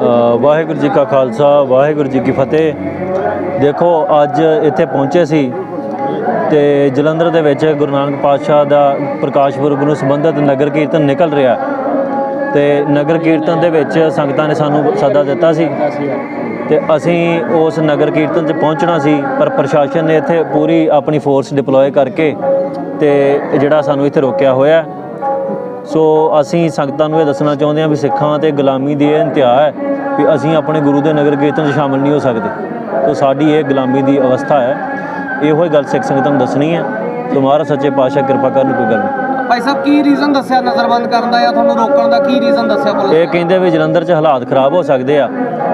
ਵਾਹਿਗੁਰੂ ਜੀ ਕਾ ਖਾਲਸਾ, ਵਾਹਿਗੁਰੂ ਜੀ ਕੀ ਫਤਿਹ। ਦੇਖੋ, ਅੱਜ ਇੱਥੇ ਪਹੁੰਚੇ ਸੀ ਤੇ ਜਲੰਧਰ ਦੇ ਵਿੱਚ ਗੁਰੂ ਨਾਨਕ ਪਾਤਸ਼ਾਹ ਦਾ ਪ੍ਰਕਾਸ਼ ਪੁਰਬ ਨੂੰ ਸੰਬੰਧਿਤ ਨਗਰ ਕੀਰਤਨ ਨਿਕਲ ਰਿਹਾ ਤੇ ਨਗਰ ਕੀਰਤਨ ਦੇ ਵਿੱਚ ਸੰਗਤਾਂ ਨੇ ਸਾਨੂੰ ਸੱਦਾ ਦਿੱਤਾ ਸੀ ਤੇ ਅਸੀਂ ਉਸ ਨਗਰ ਕੀਰਤਨ 'ਚ ਪਹੁੰਚਣਾ ਸੀ, ਪਰ ਪ੍ਰਸ਼ਾਸਨ ਨੇ ਇੱਥੇ ਪੂਰੀ ਆਪਣੀ ਫੋਰਸ ਡਿਪਲੋਏ ਕਰਕੇ ਤੇ ਜਿਹੜਾ ਸਾਨੂੰ ਇੱਥੇ ਰੋਕਿਆ ਹੋਇਆ ਸੋ ਅਸੀਂ ਸੰਗਤਾਂ ਨੂੰ ਇਹ ਦੱਸਣਾ ਚਾਹੁੰਦੇ ਹਾਂ ਵੀ ਸਿੱਖਾਂ ਤੇ ਗੁਲਾਮੀ ਦੀ ਇਹ ਇੰਤਹਾ ਹੈ ਵੀ ਅਸੀਂ ਆਪਣੇ ਗੁਰੂ ਦੇ ਨਗਰ ਕੀਰਤਨ 'ਚ ਸ਼ਾਮਲ ਨਹੀਂ ਹੋ ਸਕਦੇ। ਸੋ ਸਾਡੀ ਇਹ ਗੁਲਾਮੀ ਦੀ ਅਵਸਥਾ ਹੈ। ਇਹੋ ਹੀ ਗੱਲ ਸਿੱਖ ਸੰਗਤਾਂ ਨੂੰ ਦੱਸਣੀ ਹੈ। ਸੋ ਮਹਾਰਾਜ ਸੱਚੇ ਪਾਤਸ਼ਾਹ ਕਿਰਪਾ ਕਰਨ ਕੋਈ ਗੱਲ ਨਹੀਂ। ਭਾਈ ਸਾਹਿਬ ਕੀ ਰੀਜ਼ਨ ਦੱਸਿਆ ਨਜ਼ਰਬੰਦ ਕਰਨ ਦਾ ਜਾਂ ਤੁਹਾਨੂੰ ਰੋਕਣ ਦਾ ਕੀ ਰੀਜ਼ਨ ਦੱਸਿਆ ਪੁਲਿਸ ਇਹ ਕਹਿੰਦੇ ਵੀ ਜਲੰਧਰ 'ਚ ਹਾਲਾਤ ਖਰਾਬ ਹੋ ਸਕਦੇ ਆ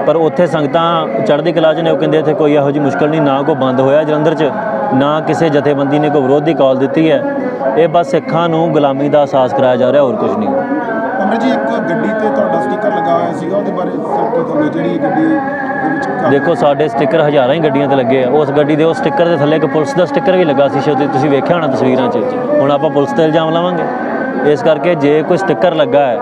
ਪਰ ਉੱਥੇ ਸੰਗਤਾਂ ਚੜ੍ਹਦੀ ਕਲਾ 'ਚ ਨੇ ਉਹ ਕਹਿੰਦੇ ਇੱਥੇ ਕੋਈ ਇਹੋ ਜਿਹੀ ਮੁਸ਼ਕਲ ਨਹੀਂ ਨਾ ਕੋਈ ਬੰਦ ਹੋਇਆ ਜਲੰਧਰ 'ਚ। ਨਾ ਕਿਸੇ ਜਥੇਬੰਦੀ ਨੇ ਕੋਈ ਵਿਰੋਧ ਦੀ ਕਾਲ ਦਿੱਤੀ ਹੈ। ਇਹ ਬਸ ਸਿੱਖਾਂ ਨੂੰ ਗੁਲਾਮੀ ਦਾ ਅਹਿਸਾਸ ਕਰਾਇਆ ਜਾ ਰਿਹਾ ਹੋਰ ਕੁਝ ਨਹੀਂ। ਅਮਰ ਜੀ ਇੱਕ ਗੱਡੀ ਤੇ ਤੁਹਾਡਾ ਸਟicker ਲੱਗਾ ਹੋਇਆ ਸੀਗਾ ਉਹਦੇ ਬਾਰੇ ਸਰ ਕੀ ਕਹੋਗੇ ਜਿਹੜੀ ਗੱਡੀ ਦੇਖੋ ਸਾਡੇ ਸਟicker ਹਜ਼ਾਰਾਂ ਹੀ ਗੱਡੀਆਂ ਤੇ ਲੱਗੇ ਆ। ਉਸ ਗੱਡੀ ਦੇ ਉਸ ਸਟicker ਦੇ ਥੱਲੇ ਇੱਕ ਪੁਲਿਸ ਦਾ ਸਟicker ਵੀ ਲੱਗਾ ਸੀ ਸ਼ਾਇਦ ਤੁਸੀਂ ਵੇਖਿਆ ਹੋਣਾ ਤਸਵੀਰਾਂ 'ਚ। ਹੁਣ ਆਪਾਂ ਪੁਲਿਸ ਤੇ ਇਲਜ਼ਾਮ ਲਾਵਾਂਗੇ। ਇਸ ਕਰਕੇ ਜੇ ਕੋਈ ਸਟicker ਲੱਗਾ ਹੈ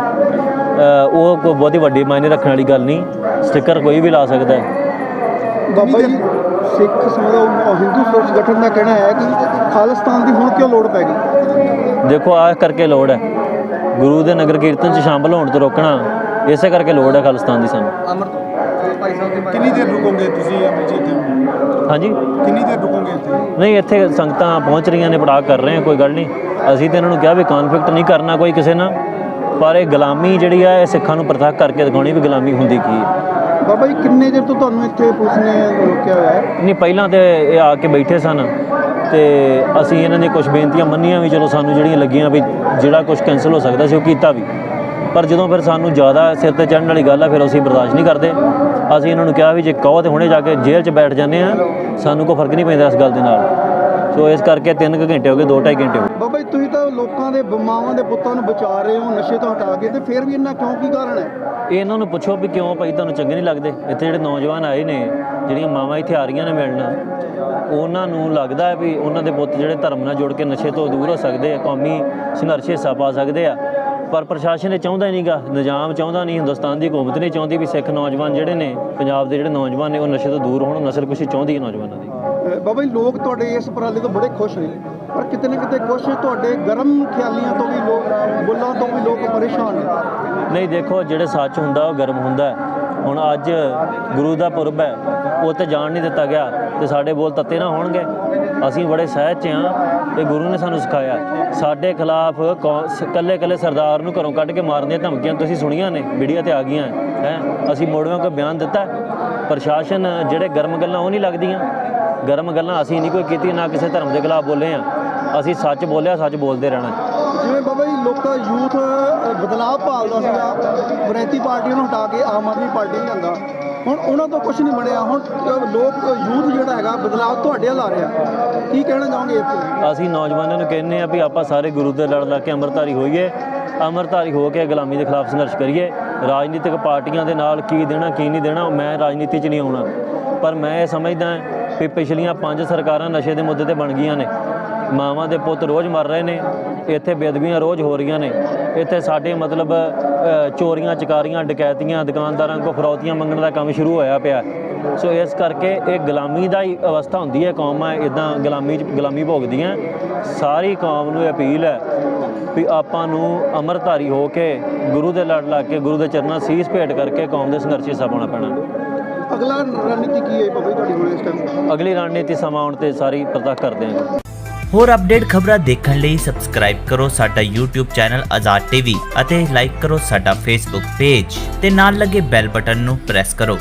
ਉਹ ਕੋਈ ਬਹੁਤੀ ਵੱਡੀ ਮਾਇਨੇ ਰੱਖਣ ਵਾਲੀ ਗੱਲ ਨਹੀਂ। ਸਟicker ਕੋਈ ਵੀ ਲਾ ਸਕਦਾ ਹੈ। ਬਾਬਾ ਜੀ ਸਿੱਖ ਸਮੁਦਾਇ ਹਿੰਦੂ ਸੋਚ ਗਠਨ ਦਾ ਕਹਿਣਾ ਹੈ ਕਿ ਖਾਲਿਸਤਾਨ ਦੀ ਹੁਣ ਕਿਉਂ ਲੋੜ ਪੈ ਗਈ? ਦੇਖੋ ਆਹ ਕਰਕੇ ਲੋੜ ਹੈ। ਗੁਰੂ ਦੇ ਨਗਰ ਕੀਰਤਨ 'ਚ ਸ਼ਾਮਲ ਹੋਣ ਤੋਂ ਰੋਕਣਾ ਇਸੇ ਕਰਕੇ ਲੋੜ ਹੈ ਖਾਲਿਸਤਾਨ ਦੀ ਸਾਨੂੰ। ਅਮਰ ਕਿੰਨੀ ਦੇਰ ਰੁਕੋਗੇ ਤੁਸੀਂ ਜੀ ਇੱਥੇ ਹਾਂਜੀ? ਕਿੰਨੀ ਦੇਰ ਰੁਕੋਗੇ ਇੱਥੇ? ਨਹੀਂ ਇੱਥੇ ਸੰਗਤਾਂ ਪਹੁੰਚ ਰਹੀਆਂ ਨੇ ਪੜਾਅ ਕਰ ਰਹੇ ਆ ਕੋਈ ਗੱਲ ਨਹੀਂ। ਅਸੀਂ ਤੇ ਇਹਨਾਂ ਨੂੰ ਕਿਹਾ ਵੀ ਕਨਫਲਿਕਟ ਨਹੀਂ ਕਰਨਾ ਕੋਈ ਕਿਸੇ ਨਾਲ ਪਰ ਇਹ ਗੁਲਾਮੀ ਜਿਹੜੀ ਆ ਇਹ ਸਿੱਖਾਂ ਨੂੰ ਪ੍ਰਤੱਖ ਕਰਕੇ ਦਿਖਾਉਣੀ ਵੀ ਗੁਲਾਮੀ ਹੁੰਦੀ ਕੀ ਹੈ। ਬਾਬਾ ਜੀ, ਕਿੰਨੇ ਚਿਰ ਤੋਂ ਤੁਹਾਨੂੰ ਇੱਥੇ ਪੁਲਿਸ ਨੇ ਰੋਕਿਆ ਹੋਇਆ ਹੈ? ਨਹੀਂ, ਪਹਿਲਾਂ ਤੇ ਇਹ ਆ ਕੇ ਬੈਠੇ ਸਨ ਤੇ ਅਸੀਂ ਇਹਨਾਂ ਦੀਆਂ ਕੁਝ ਬੇਨਤੀਆਂ ਮੰਨੀਆਂ ਵੀ ਚਲੋ ਸਾਨੂੰ ਜਿਹੜੀਆਂ ਲੱਗੀਆਂ ਵੀ ਜਿਹੜਾ ਕੁਝ ਕੈਨਸਲ ਹੋ ਸਕਦਾ ਸੀ ਉਹ ਕੀਤਾ ਵੀ। ਪਰ ਜਦੋਂ ਫਿਰ ਸਾਨੂੰ ਜ਼ਿਆਦਾ ਸਿਰ ਤੇ ਚੜ੍ਹਨ ਵਾਲੀ ਗੱਲ ਆ, ਫਿਰ ਅਸੀਂ ਬਰਦਾਸ਼ਤ ਨਹੀਂ ਕਰਦੇ। ਅਸੀਂ ਇਹਨਾਂ ਨੂੰ ਕਿਹਾ ਵੀ ਜੇ ਕਹੋ ਤੇ ਹੁਣੇ ਜਾ ਕੇ ਜੇਲ੍ਹ 'ਚ ਬੈਠ ਜਾਂਦੇ ਆ, ਸਾਨੂੰ ਕੋਈ ਫ਼ਰਕ ਨਹੀਂ ਪੈਂਦਾ ਇਸ ਗੱਲ ਦੇ ਨਾਲ। ਸੋ ਇਸ ਕਰਕੇ 3 ਘੰਟੇ ਹੋ ਗਏ 2.5 ਘੰਟੇ ਹੋ ਗਏ। ਬਾਬਾ ਜੀ ਤੁਸੀਂ ਤਾਂ ਲੋਕਾਂ ਦੇ ਮਾਵਾਂ ਦੇ ਪੁੱਤਾਂ ਨੂੰ ਬਚਾ ਰਹੇ ਹੋ ਨਸ਼ੇ ਤੋਂ ਹਟਾ ਕੇ ਤੇ ਫਿਰ ਵੀ ਇੰਨਾ ਕਿਉਂ ਕੀ ਕਾਰਨ ਹੈ? ਇਹ ਇਹਨਾਂ ਨੂੰ ਪੁੱਛੋ ਵੀ ਕਿਉਂ ਭਾਈ ਤੁਹਾਨੂੰ ਚੰਗੇ ਨਹੀਂ ਲੱਗਦੇ? ਇੱਥੇ ਜਿਹੜੇ ਨੌਜਵਾਨ ਆਏ ਨੇ ਜਿਹੜੀਆਂ ਮਾਵਾਂ ਇੱਥੇ ਆ ਰਹੀਆਂ ਨੇ ਮਿਲਣ ਉਹਨਾਂ ਨੂੰ ਲੱਗਦਾ ਹੈ ਵੀ ਉਹਨਾਂ ਦੇ ਪੁੱਤ ਜਿਹੜੇ ਧਰਮ ਨਾਲ ਜੁੜ ਕੇ ਨਸ਼ੇ ਤੋਂ ਦੂਰ ਹੋ ਸਕਦੇ ਆ ਕੌਮੀ ਸੰਘਰਸ਼ ਹਿੱਸਾ ਪਾ ਸਕਦੇ ਆ। ਪਰ ਪ੍ਰਸ਼ਾਸਨ ਇਹ ਚਾਹੁੰਦਾ ਹੀ ਨਹੀਂਗਾ ਨਿਜ਼ਾਮ ਚਾਹੁੰਦਾ ਨਹੀਂ ਹਿੰਦੁਸਤਾਨ ਦੀ ਹਕੂਮਤ ਨਹੀਂ ਚਾਹੁੰਦੀ ਵੀ ਸਿੱਖ ਨੌਜਵਾਨ ਜਿਹੜੇ ਨੇ ਪੰਜਾਬ ਦੇ ਜਿਹੜੇ ਨੌਜਵਾਨ ਨੇ ਉਹ ਨਸ਼ੇ ਤੋਂ ਦੂਰ ਹੋਣ ਨਸਲ ਕੁਸ਼ੀ ਚਾਹੁੰਦੀ ਹੈ ਨੌਜਵਾਨਾਂ ਦੀ। ਬਾਬਾ ਜੀ, ਲੋਕ ਤੁਹਾਡੇ ਇਸ ਉਪਰਾਲੇ ਤੋਂ ਬੜੇ ਖੁਸ਼ ਨੇ, ਪਰ ਕਿਤੇ ਨਾ ਕਿਤੇ ਕੁਝ ਤੁਹਾਡੇ ਗਰਮ ਖਿਆਲੀਆਂ ਤੋਂ ਵੀ ਲੋਕ, ਬੁੱਲਾਂ ਤੋਂ ਵੀ ਲੋਕ ਪਰੇਸ਼ਾਨ ਨੇ। ਨਹੀਂ, ਦੇਖੋ, ਜਿਹੜੇ ਸੱਚ ਹੁੰਦਾ, ਉਹ ਗਰਮ ਹੁੰਦਾ ਹੁਣ ਅੱਜ ਗੁਰੂ ਦਾ ਪੁਰਬ ਹੈ, ਉਹ ਤੇ ਜਾਣ ਨਹੀਂ ਦਿੱਤਾ ਗਿਆ, ਤੇ ਸਾਡੇ ਬੋਲ ਤੱਤੇ ਨਾ ਹੋਣਗੇ। ਅਸੀਂ ਬੜੇ ਸਹਿਜ 'ਚ ਹਾਂ, ਤੇ ਗੁਰੂ ਨੇ ਸਾਨੂੰ ਸਿਖਾਇਆ। ਸਾਡੇ ਖਿਲਾਫ ਕੱਲੇ ਕੱਲੇ ਸਰਦਾਰ ਨੂੰ ਘਰੋਂ ਕੱਢ ਕੇ ਮਾਰਨ ਦੀਆਂ ਧਮਕੀਆਂ ਤੁਸੀਂ ਸੁਣੀਆਂ ਨੇ, ਮੀਡੀਆ ਤੇ ਆ ਗਈਆਂ, ਹੈ? ਅਸੀਂ ਮੋੜਿਆਂ ਕੋ ਬਿਆਨ ਦਿੱਤਾ ਪ੍ਰਸ਼ਾਸਨ ਜਿਹੜੇ ਗਰਮ ਗੱਲਾਂ ਉਹ ਨਹੀਂ ਲੱਗਦੀਆਂ। ਗਰਮ ਗੱਲਾਂ ਅਸੀਂ ਨਹੀਂ ਕੋਈ ਕੀਤੀ ਨਾ ਕਿਸੇ ਧਰਮ ਦੇ ਖਿਲਾਫ ਬੋਲੇ ਆ। ਅਸੀਂ ਸੱਚ ਬੋਲਿਆ ਸੱਚ ਬੋਲਦੇ ਰਹਿਣਾ। ਜਿਵੇਂ ਬਾਬਾ ਜੀ ਲੋਕਾਂ ਯੂਥ ਬਦਲਾਅ ਭਾਲਦਾ ਸੀਗਾ। ਵਿਰੋਧੀ ਪਾਰਟੀਆਂ ਨੂੰ ਹਟਾ ਕੇ ਆਮ ਆਦਮੀ ਪਾਰਟੀ ਲਿਆਂਦਾ ਹੁਣ ਉਹਨਾਂ ਤੋਂ ਕੁਝ ਨਹੀਂ ਬਣਿਆ। ਹੁਣ ਲੋਕ ਯੂਥ ਜਿਹੜਾ ਹੈਗਾ ਬਦਲਾਅ ਤੁਹਾਡੇ ਵੱਲ ਆ ਰਿਹਾ। ਕੀ ਕਹਿਣਾ ਚਾਹੋਗੇ ਇੱਥੇ ਅਸੀਂ ਨੌਜਵਾਨਾਂ ਨੂੰ ਕਹਿੰਦੇ ਆ ਵੀ ਆਪਾਂ ਸਾਰੇ ਗੁਰੂ ਦੇ ਲੜ ਲਾ ਕੇ ਅੰਮ੍ਰਿਤਧਾਰੀ ਹੋਈਏ। ਅੰਮ੍ਰਿਤਧਾਰੀ ਹੋ ਕੇ ਗੁਲਾਮੀ ਦੇ ਖਿਲਾਫ ਸੰਘਰਸ਼ ਕਰੀਏ। ਰਾਜਨੀਤਿਕ ਪਾਰਟੀਆਂ ਦੇ ਨਾਲ ਕੀ ਦੇਣਾ ਕੀ ਨਹੀਂ ਦੇਣਾ ਮੈਂ ਰਾਜਨੀਤੀ 'ਚ ਨਹੀਂ ਆਉਣਾ। ਪਰ ਮੈਂ ਇਹ ਸਮਝਦਾ ਵੀ ਪਿਛਲੀਆਂ ਪੰਜ ਸਰਕਾਰਾਂ ਨਸ਼ੇ ਦੇ ਮੁੱਦੇ ਤੇ ਬਣ ਗਈਆਂ ਨੇ। ਮਾਵਾਂ ਦੇ ਪੁੱਤ ਰੋਜ਼ ਮਰ ਰਹੇ ਨੇ, ਇੱਥੇ ਬੇਦਬੀਆਂ ਰੋਜ਼ ਹੋ ਰਹੀਆਂ ਨੇ। ਇੱਥੇ ਸਾਡੇ ਮਤਲਬ ਚੋਰੀਆਂ, ਚਕਾਰੀਆਂ, ਡਕੈਤੀਆਂ, ਦੁਕਾਨਦਾਰਾਂ ਕੋ ਫਰੌਤੀਆਂ ਮੰਗਣ ਦਾ ਕੰਮ ਸ਼ੁਰੂ ਹੋਇਆ ਪਿਆ। ਸੋ ਇਸ ਕਰਕੇ ਇਹ ਗੁਲਾਮੀ ਦਾ ਹੀ ਅਵਸਥਾ ਹੁੰਦੀ ਹੈ, ਕੌਮਾਂ ਇਦਾਂ ਗੁਲਾਮੀ 'ਚ, ਗੁਲਾਮੀ ਭੋਗਦੀਆਂ। ਸਾਰੀ ਕੌਮ ਨੂੰ ਇਹ ਅਪੀਲ ਹੈ ਵੀ ਆਪਾਂ ਨੂੰ ਅਮਰਧਾਰੀ ਹੋ ਕੇ ਗੁਰੂ ਦੇ ਲੜ ਲਾ ਕੇ ਗੁਰੂ ਦੇ ਚਰਨਾਂ ਸੀਸ ਭੇਟ ਕਰਕੇ ਕੌਮ ਦੇ ਸੰਘਰਸ਼ ਹਿੱਸਾ ਪਾਉਣਾ ਪੈਣਾ। ਅਗਲਾ ਰਣਨੀਤੀ ਕੀ ਹੈ ਬਾਬਾ ਜੀ ਤੁਹਾਡੀ ਹੁਣ ਇਸ ਟਾਈਮ ਅਗਲੀ ਰਣਨੀਤੀ ਸਮਾਂ ਆਉਣ ਤੇ ਸਾਰੀ ਪ੍ਰਤੱਖ ਕਰਦੇ ਹਾਂ। ਹੋਰ ਅਪਡੇਟ ਖਬਰਾਂ ਦੇਖਣ ਲਈ ਸਬਸਕ੍ਰਾਈਬ ਕਰੋ ਸਾਡਾ YouTube ਚੈਨਲ ਆਜ਼ਾਦ ਟੀਵੀ ਅਤੇ ਲਾਈਕ ਕਰੋ ਸਾਡਾ Facebook ਪੇਜ ਤੇ ਨਾਲ ਲੱਗੇ ਬੈਲ ਬਟਨ ਨੂੰ ਪ੍ਰੈਸ ਕਰੋ।